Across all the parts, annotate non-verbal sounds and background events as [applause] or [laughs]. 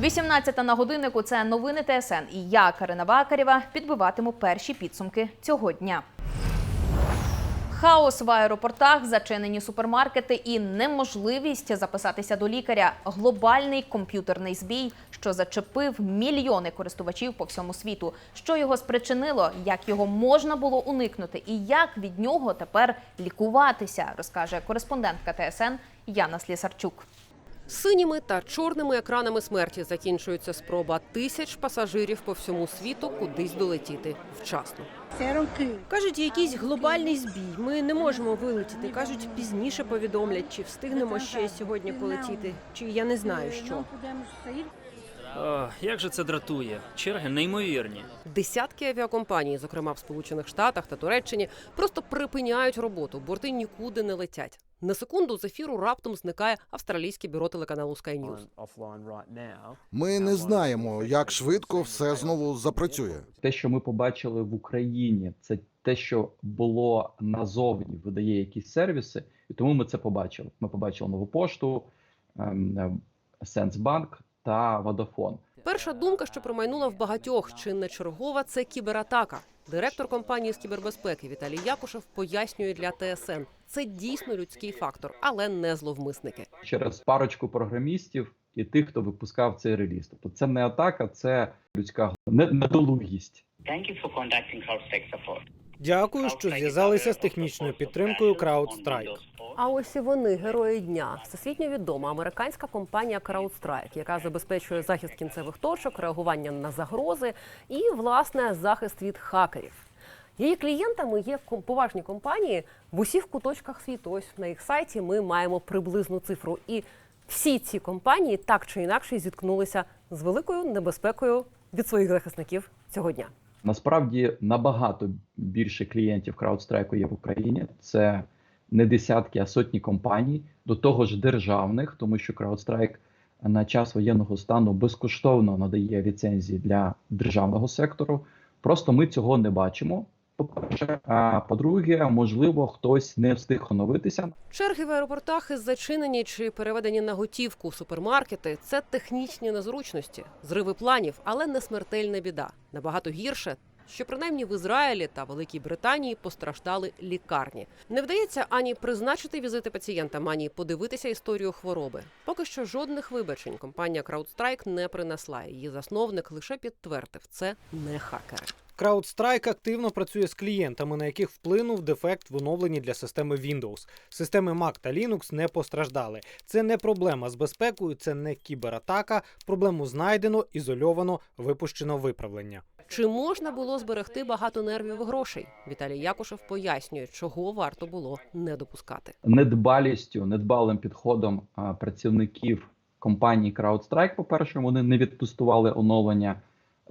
18 на годиннику це новини ТСН. І я, Карина Вакарєва, підбиватиму перші підсумки цього дня. Хаос в аеропортах, зачинені супермаркети і неможливість записатися до лікаря. Глобальний комп'ютерний збій, що зачепив мільйони користувачів по всьому світу. Що його спричинило, як його можна було уникнути, і як від нього тепер лікуватися, розкаже кореспондентка ТСН Яна Слісарчук. Синіми та чорними екранами смерті закінчується спроба тисяч пасажирів по всьому світу кудись долетіти вчасно. Кажуть, якийсь глобальний збій. Ми не можемо вилетіти. Кажуть, пізніше повідомлять, чи встигнемо ще сьогодні полетіти, чи я не знаю що. О, як же це дратує? Черги неймовірні. Десятки авіакомпаній, зокрема в Сполучених Штатах та Туреччині, просто припиняють роботу. Борти нікуди не летять. На секунду з ефіру раптом зникає австралійське бюро телеканалу Sky News. Ми не знаємо, як швидко все знову запрацює. те, що ми побачили в Україні, це те, що було назовні, видає якісь сервіси, і тому ми це побачили. Ми побачили нову пошту, ем, е, Сенсбанк та Водафон. Перша думка, що промайнула в багатьох, чи не чергова, це кібератака. Директор компанії з кібербезпеки Віталій Якушев пояснює для ТСН. Це дійсно людський фактор, але не зловмисники. через парочку програмістів і тих, хто випускав цей реліз. Тобто це не атака, це людська недолугість. Дякую, що зв'язалися з технічною підтримкою CrowdStrike. А ось і вони герої дня. Всесвітньо відома американська компанія CrowdStrike, яка забезпечує захист кінцевих точок, реагування на загрози і власне захист від хакерів. Її клієнтами є поважні компанії в усіх куточках світу. Ось на їх сайті ми маємо приблизну цифру. І всі ці компанії так чи інакше зіткнулися з великою небезпекою від своїх захисників цього дня. Насправді набагато більше клієнтів CrowdStrike є в Україні. Це не десятки, а сотні компаній, до того ж державних, тому що CrowdStrike на час воєнного стану безкоштовно надає ліцензії для державного сектору. Просто ми цього не бачимо. По-перше, а по-друге, можливо, хтось не встиг оновитися. Черги в аеропортах із зачинені чи переведені на готівку супермаркети це технічні незручності, зриви планів, але не смертельна біда. Набагато гірше. Що принаймні в Ізраїлі та Великій Британії постраждали лікарні. Не вдається ані призначити візити пацієнтам, ані подивитися історію хвороби. Поки що жодних вибачень компанія CrowdStrike не принесла. Її засновник лише підтвердив, це не хакери. CrowdStrike активно працює з клієнтами, на яких вплинув дефект в оновленні для системи Windows. Системи Mac та Linux не постраждали. Це не проблема з безпекою, це не кібератака. Проблему знайдено, ізольовано, випущено виправлення. Чи можна було зберегти багато нервів і грошей? Віталій Якушев пояснює, чого варто було не допускати. недбалістю, недбалим підходом працівників компанії CrowdStrike, по-перше, вони не відтестували оновлення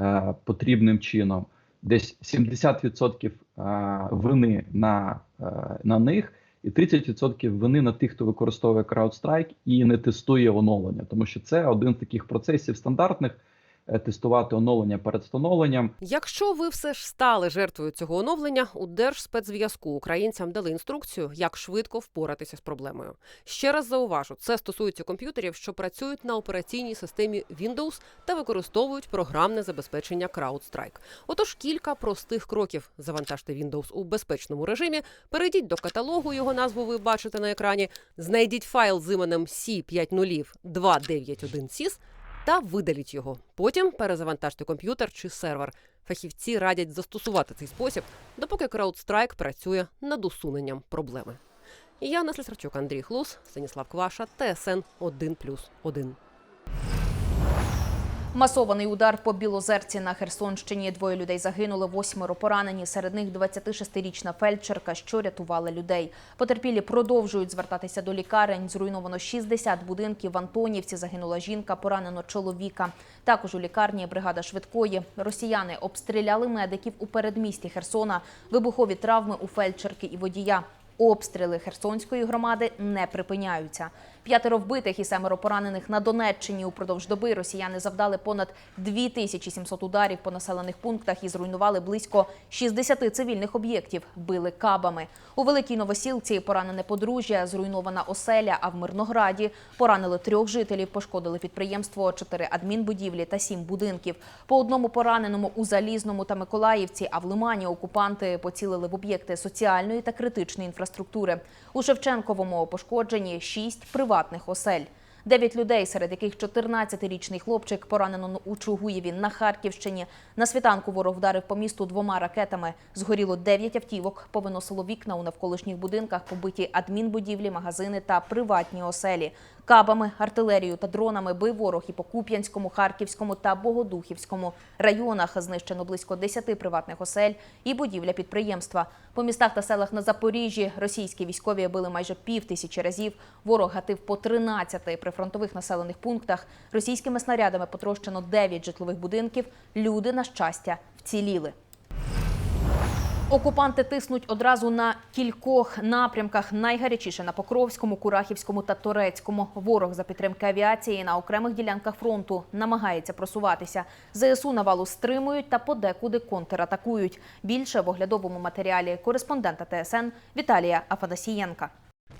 е, потрібним чином. Десь 70% е, вини на, е, на них, і 30% вини на тих, хто використовує CrowdStrike і не тестує оновлення, тому що це один з таких процесів стандартних тестувати оновлення перед встановленням. Якщо ви все ж стали жертвою цього оновлення, у Держспецзв'язку українцям дали інструкцію, як швидко впоратися з проблемою. Ще раз зауважу, це стосується комп'ютерів, що працюють на операційній системі Windows та використовують програмне забезпечення CrowdStrike. Отож, кілька простих кроків: завантажте Windows у безпечному режимі, перейдіть до каталогу, його назву ви бачите на екрані, знайдіть файл з іменем C502991SYS та видаліть його. Потім перезавантажте комп'ютер чи сервер. Фахівці радять застосувати цей спосіб, допоки CrowdStrike працює над усуненням проблеми. Я Слесарчук, Андрій Хлус, Станіслав Кваша, ТСН 1+,1. Масований удар по Білозерці на Херсонщині. Двоє людей загинули, восьмеро поранені. Серед них 26-річна фельдшерка, що рятувала людей. Потерпілі продовжують звертатися до лікарень. Зруйновано 60 будинків. В Антонівці загинула жінка, поранено чоловіка. Також у лікарні бригада швидкої. Росіяни обстріляли медиків у передмісті Херсона. Вибухові травми у фельдшерки і водія. Обстріли Херсонської громади не припиняються. П'ятеро вбитих і семеро поранених на Донеччині. Упродовж доби росіяни завдали понад 2700 ударів по населених пунктах і зруйнували близько 60 цивільних об'єктів. Били кабами. У Великій Новосілці поранене подружжя, зруйнована оселя, а в Мирнограді поранили трьох жителів, пошкодили підприємство, чотири адмінбудівлі та сім будинків. По одному пораненому у Залізному та Миколаївці, а в Лимані окупанти поцілили в об'єкти соціальної та критичної інфраструктури. У Шевченковому пошкоджені шість приватних осель. Дев'ять людей, серед яких 14-річний хлопчик поранено у Чугуєві на Харківщині. На світанку ворог вдарив по місту двома ракетами. Згоріло дев'ять автівок, повиносило вікна у навколишніх будинках, побиті адмінбудівлі, магазини та приватні оселі. Кабами, артилерією та дронами бив ворог і по Куп'янському, Харківському та Богодухівському районах. Знищено близько 10 приватних осель і будівля підприємства. По містах та селах на Запоріжжі російські військові били майже пів тисячі разів. Ворог гатив по 13 прифронтових населених пунктах. Російськими снарядами потрощено 9 житлових будинків. Люди, на щастя, вціліли. Окупанти тиснуть одразу на кількох напрямках. Найгарячіше на Покровському, Курахівському та Торецькому. Ворог за підтримки авіації на окремих ділянках фронту намагається просуватися. ЗСУ навалу стримують та подекуди контратакують. Більше в оглядовому матеріалі кореспондента ТСН Віталія Афанасієнка.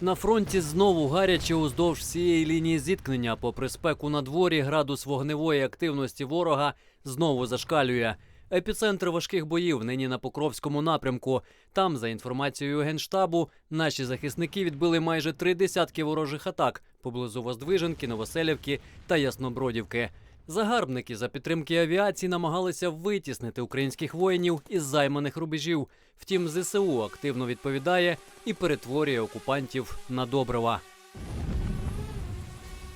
На фронті знову гаряче уздовж всієї лінії зіткнення. Попри спеку на дворі, градус вогневої активності ворога знову зашкалює. Епіцентр важких боїв нині на Покровському напрямку. Там, за інформацією генштабу, наші захисники відбили майже три десятки ворожих атак поблизу Воздвиженки, Новоселівки та Яснобродівки. Загарбники за підтримки авіації намагалися витіснити українських воїнів із займаних рубежів. Втім, ЗСУ активно відповідає і перетворює окупантів на добрива.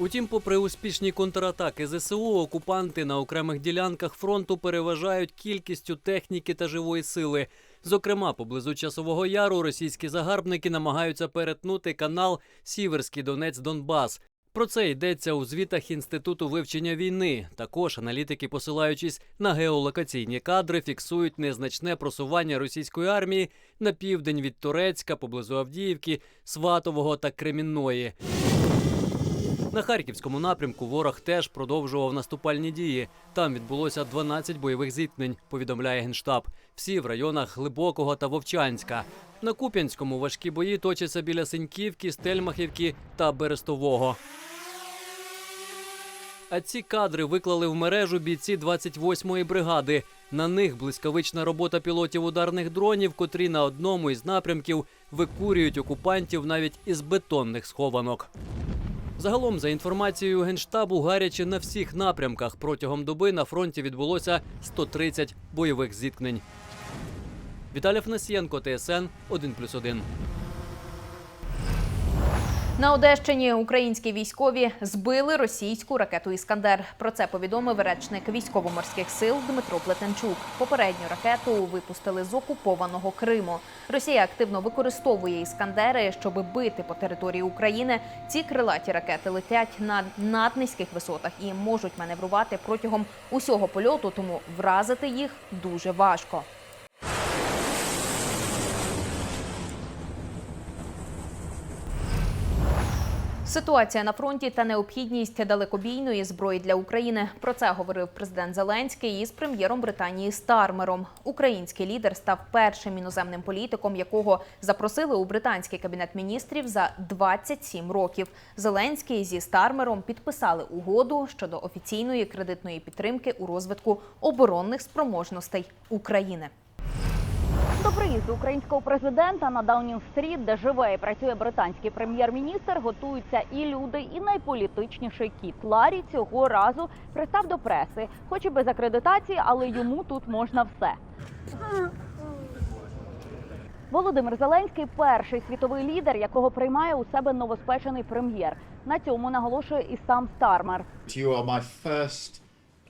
Утім, попри успішні контратаки ЗСУ, окупанти на окремих ділянках фронту переважають кількістю техніки та живої сили. Зокрема, поблизу часового яру російські загарбники намагаються перетнути канал Сіверський Донець Донбас. Про це йдеться у звітах Інституту вивчення війни. Також аналітики, посилаючись на геолокаційні кадри, фіксують незначне просування російської армії на південь від Турецька, поблизу Авдіївки, Сватового та Кремінної. На харківському напрямку ворог теж продовжував наступальні дії. Там відбулося 12 бойових зіткнень, повідомляє генштаб. Всі в районах Глибокого та Вовчанська. На Куп'янському важкі бої точаться біля Синьківки, Стельмахівки та Берестового. А ці кадри виклали в мережу бійці 28-ї бригади. На них блискавична робота пілотів ударних дронів, котрі на одному із напрямків викурюють окупантів навіть із бетонних схованок. Загалом, за інформацією генштабу, гаряче на всіх напрямках протягом доби на фронті відбулося 130 бойових зіткнень. Віталій Фнесієнко, ТСН 1+,1. На Одещині українські військові збили російську ракету Іскандер. Про це повідомив речник військово-морських сил Дмитро Плетенчук. Попередню ракету випустили з окупованого Криму. Росія активно використовує іскандери, щоб бити по території України. Ці крилаті ракети летять на наднизьких висотах і можуть маневрувати протягом усього польоту, тому вразити їх дуже важко. Ситуація на фронті та необхідність далекобійної зброї для України. Про це говорив президент Зеленський із прем'єром Британії Стармером. Український лідер став першим іноземним політиком, якого запросили у британський кабінет міністрів за 27 років. Зеленський зі Стармером підписали угоду щодо офіційної кредитної підтримки у розвитку оборонних спроможностей України. До приїзду українського президента на Даунінг-стріт, де живе і працює британський прем'єр-міністр, готуються і люди, і найполітичніший кіт. Ларі цього разу пристав до преси, хоч і без акредитації, але йому тут можна все. Володимир Зеленський перший світовий лідер, якого приймає у себе новоспечений прем'єр. На цьому наголошує і сам Стармер. You are my first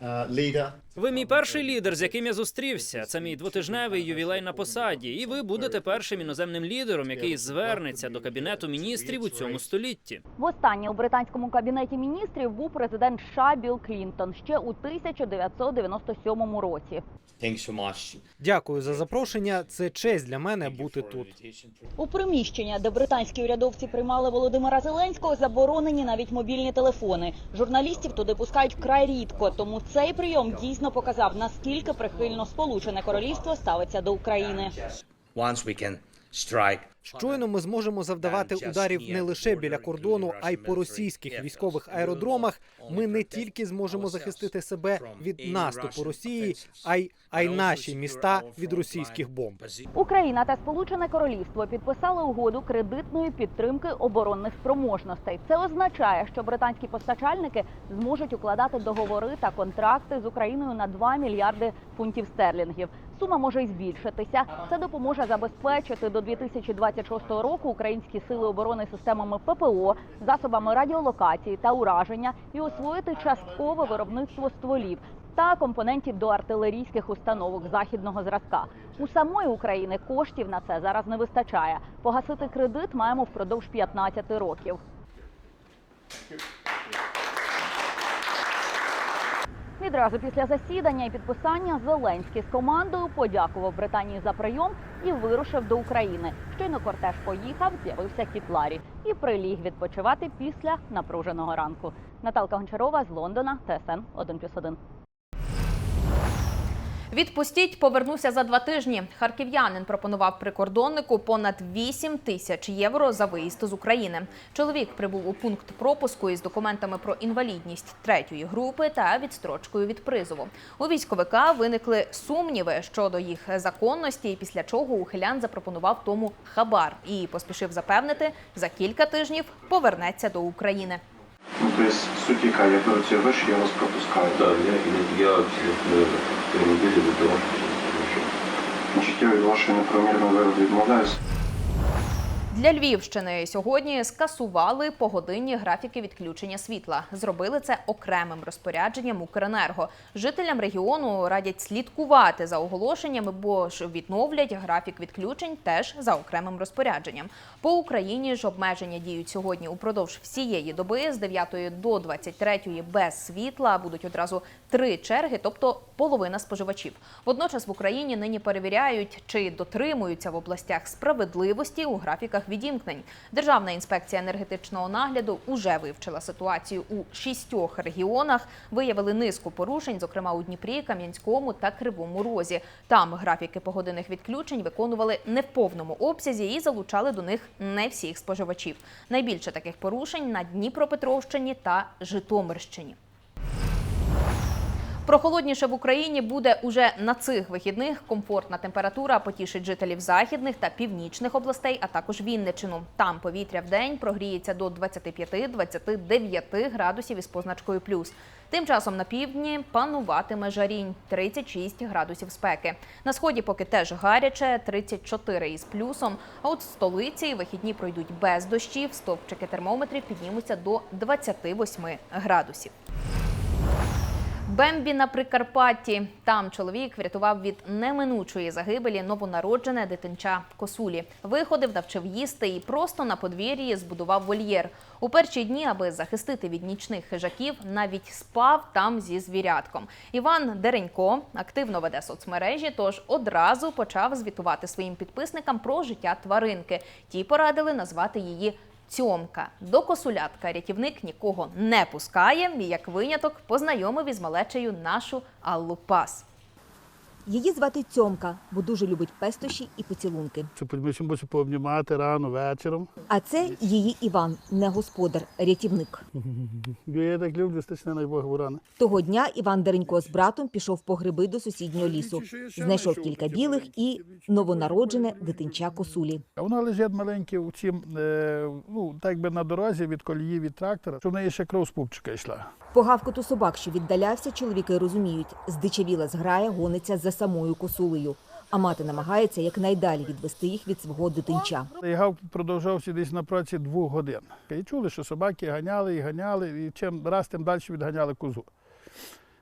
uh, leader Ви мій перший лідер, з яким я зустрівся. Це мій двотижневий ювілей на посаді, і ви будете першим іноземним лідером, який звернеться до кабінету міністрів у цьому столітті. Востаннє у британському кабінеті міністрів був президент США Білл Клінтон ще у 1997 році. Дякую за запрошення. Це честь для мене бути тут. У приміщення, де британські урядовці приймали Володимира Зеленського, заборонені навіть мобільні телефони. Журналістів туди пускають вкрай рідко, тому цей прийом дійсно показав, наскільки прихильно Сполучене Королівство ставиться до України. Щойно ми зможемо завдавати ударів не лише біля кордону, а й по російських військових аеродромах. Ми не тільки зможемо захистити себе від наступу Росії, а й а й наші міста від російських бомб. Україна та Сполучене Королівство підписали угоду кредитної підтримки оборонних спроможностей. Це означає, що британські постачальники зможуть укладати договори та контракти з Україною на 2 мільярди фунтів стерлінгів. Сума може й збільшитися. Це допоможе забезпечити до 2026 року українські сили оборони системами ППО, засобами радіолокації та ураження і освоїти часткове виробництво стволів та компонентів до артилерійських установок західного зразка. У самої України коштів на це зараз не вистачає. Погасити кредит маємо впродовж 15 років. Відразу після засідання і підписання Зеленський з командою подякував Британії за прийом і вирушив до України. Щойно кортеж поїхав, з'явився кіт Ларі і приліг відпочивати після напруженого ранку. Наталка Гончарова з Лондона, ТСН 1+,1. Відпустіть, повернуся за два тижні. Харків'янин пропонував прикордоннику понад 8 тисяч євро за виїзд з України. Чоловік прибув у пункт пропуску із документами про інвалідність третьої групи та відстрочкою від призову. У військовика виникли сумніви щодо їх законності, і після чого ухилян запропонував тому хабар і поспішив запевнити, за кілька тижнів повернеться до України. Ну, то есть суть яка, я беру ці гроші, я вас пропускаю. Да, я, я через недели до того, що Значить, вашої неправомірної вироби відмовляюсь. Для Львівщини сьогодні скасували погодинні графіки відключення світла. Зробили це окремим розпорядженням Укренерго. Жителям регіону радять слідкувати за оголошеннями, бо ж відновлять графік відключень теж за окремим розпорядженням. По Україні ж обмеження діють сьогодні упродовж всієї доби з 9 до 23 без світла. Будуть одразу три черги, тобто половина споживачів. Водночас в Україні нині перевіряють, чи дотримуються в областях справедливості у графіках відімкнень. Державна інспекція енергетичного нагляду уже вивчила ситуацію у шістьох регіонах. Виявили низку порушень, зокрема у Дніпрі, Кам'янському та Кривому Розі. Там графіки погодинних відключень виконували не в повному обсязі і залучали до них не всіх споживачів. Найбільше таких порушень на Дніпропетровщині та Житомирщині. Прохолодніше в Україні буде уже на цих вихідних. Комфортна температура потішить жителів західних та північних областей, а також Вінничину. Там повітря в день прогріється до 25-29 градусів із позначкою плюс. Тим часом на півдні пануватиме жарінь 36 градусів спеки. На сході поки теж гаряче 34 із плюсом. А от в столиці вихідні пройдуть без дощів. Стовпчики термометрів піднімуться до 28 градусів. Бембі на Прикарпатті. Там чоловік врятував від неминучої загибелі новонароджене дитинча косулі. Виходив, навчив їсти і просто на подвір'ї збудував вольєр. У перші дні, аби захистити від нічних хижаків, навіть спав там зі звірятком. Іван Деренько активно веде соцмережі, тож одразу почав звітувати своїм підписникам про життя тваринки. Ті порадили назвати її Цьомка до косулятка рятівник нікого не пускає. І як виняток познайомив із малечею нашу Аллу Пас. Її звати Цьомка, бо дуже любить пестощі і поцілунки. Ще можемо пообнімати рано, вечором. А це її Іван, не господар, рятівник. [laughs] Я так люблю, стачне на Бога бурани. Того дня Іван Деренько з братом пішов по гриби до сусіднього лісу. Знайшов кілька білих і новонароджене дитинча косулі. А вона лежить маленьке у цім, е, ну, так би на дорозі від колії від трактора, що в неї ще кров з пупчика йшла. По гавкоту собак, що віддалявся, чоловіки розуміють, здичавіла зграя гониться за самою косулею. А мати намагається якнайдалі відвести їх від свого дитинча. І гавк продовжався десь на праці двох годин. І чули, що собаки ганяли і ганяли, і чим раз тим далі відганяли козу.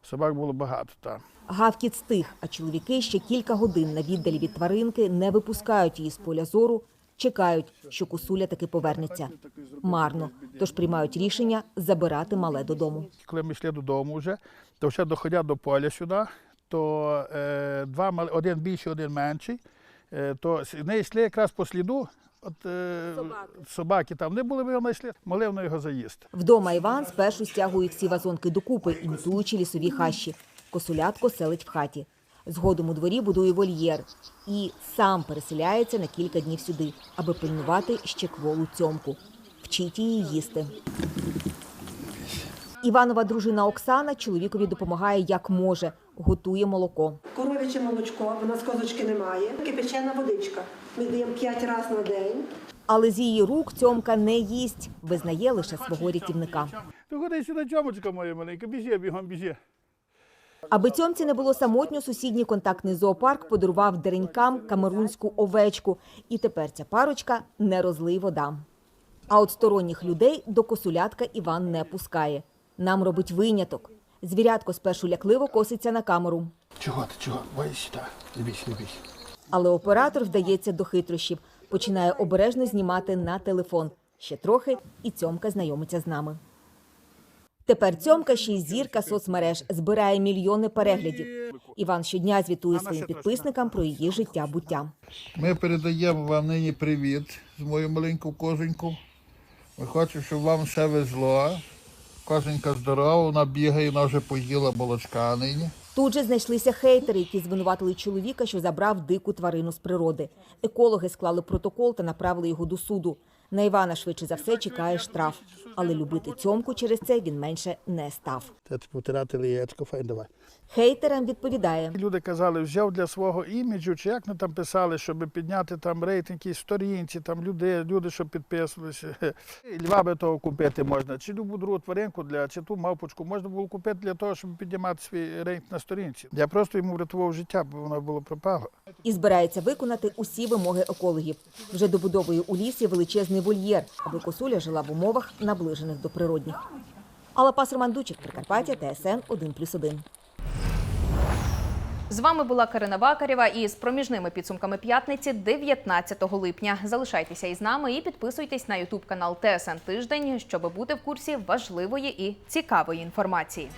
Собак було багато там. Гавкіт стих, а чоловіки ще кілька годин на віддалі від тваринки не випускають її з поля зору, чекають, що косуля таки повернеться. Марно, тож приймають рішення забирати мале додому. Коли ми йшли додому вже, то ще доходять до поля сюди, то е, два, один більший, один менший, е, то с- вони йшли якраз по сліду, от, е, собаки там не були, вони йшли, могли вони його заїсти. Вдома Іван спершу стягує всі вазонки докупи, імітуючи лісові хащі. Косулятко селить в хаті. Згодом у дворі будує вольєр і сам переселяється на кілька днів сюди, аби пильнувати ще кволу цьомку. Вчить її їсти. Іванова дружина Оксана чоловікові допомагає як може, готує молоко. Коров'яче молочко, в нас козочки немає. Кипячена водичка. Ми даємо 5 разів на день. Але з її рук цьомка не їсть, визнає лише свого рятівника. То ходи сюди, чомочка моя маленька, біжи, бігом біжи. Аби цьомці не було самотньо, сусідній контактний зоопарк подарував деренькам камерунську овечку. І тепер ця парочка не розлий вода. А от сторонніх людей до косулятка Іван не пускає. Нам робить виняток. Звірятко спершу лякливо коситься на камеру. Чого ти, чого? Не бійся, не бійся. Але оператор вдається до хитрощів. Починає обережно знімати на телефон. Ще трохи, і цьомка знайомиться з нами. Тепер цьомка ще й зірка соцмереж збирає мільйони переглядів. Іван щодня звітує своїм підписникам про її життя буття. Ми передаємо вам нині привіт з мою маленьку козоньку. Ми хочемо, щоб вам все везло. Козонька здорова, вона бігає, вона вже поїла молочка нині. Тут же знайшлися хейтери, які звинуватили чоловіка, що забрав дику тварину з природи. Екологи склали протокол та направили його до суду. На Івана швидше за все чекає штраф. Але любити цьомку через це він менше не став. Це потирати яєчко, файн давай. Хейтерам відповідає. Люди казали, взяв для свого іміджу, чи як вони там писали, щоб підняти там рейтинг якісь сторінці, там люди, люди, щоб підписувалися. [laughs] Льва би того купити можна, чи любу другу тваринку для, чи ту мавпочку можна було купити для того, щоб піднімати свій рейтинг на сторінці. Я просто йому врятував життя, бо воно було пропало. І збирається виконати усі вимоги екологів. Вже добудовує у лісі величезний вольєр, аби косуля жила в умовах, наближених до природних. Алла Пас Роман Дучик, Прикарпаття, ТСН 1+,1. З вами була Карина Вакарєва із проміжними підсумками п'ятниці 19 липня. Залишайтеся із нами і підписуйтесь на Ютуб канал ТСН Тиждень, щоб бути в курсі важливої і цікавої інформації.